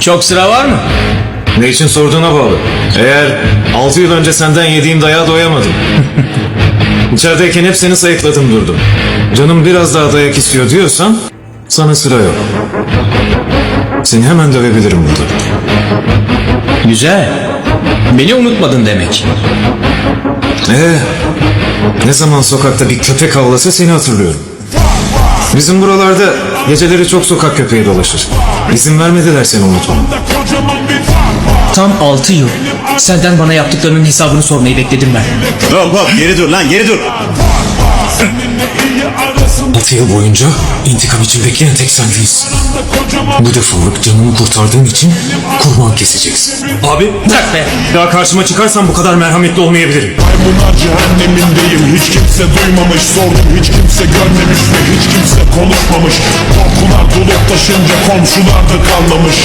Çok sıra var mı? Ne için sorduğuna bağlı. Eğer 6 yıl önce senden yediğim dayağa doyamadım. İçerideyken hep seni sayıkladım durdum. Canım biraz daha dayak istiyor diyorsan sana sıra yok. Seni hemen dövebilirim burada. Güzel. Beni unutmadın demek. Ee, ne zaman sokakta bir köpek havlasa seni hatırlıyorum. Bizim buralarda geceleri çok sokak köpeği dolaşır. İzin vermediler seni unutmama. Tam 6 yıl. Senden bana yaptıklarının hesabını sormayı bekledim ben. Hop hop geri dur lan geri dur. 6 yıl boyunca intikam için bekleyen tek sen değilsin. Bu defalık canımı kurtardığın için kurban keseceksin. Abi Bırak be. daha karşıma çıkarsan bu kadar merhametli olmayabilirim. Maymunlar cehennemindeyim Hiç kimse duymamış sordum Hiç kimse görmemiş konuşmamış Korkular dolup taşınca komşular da kanlamış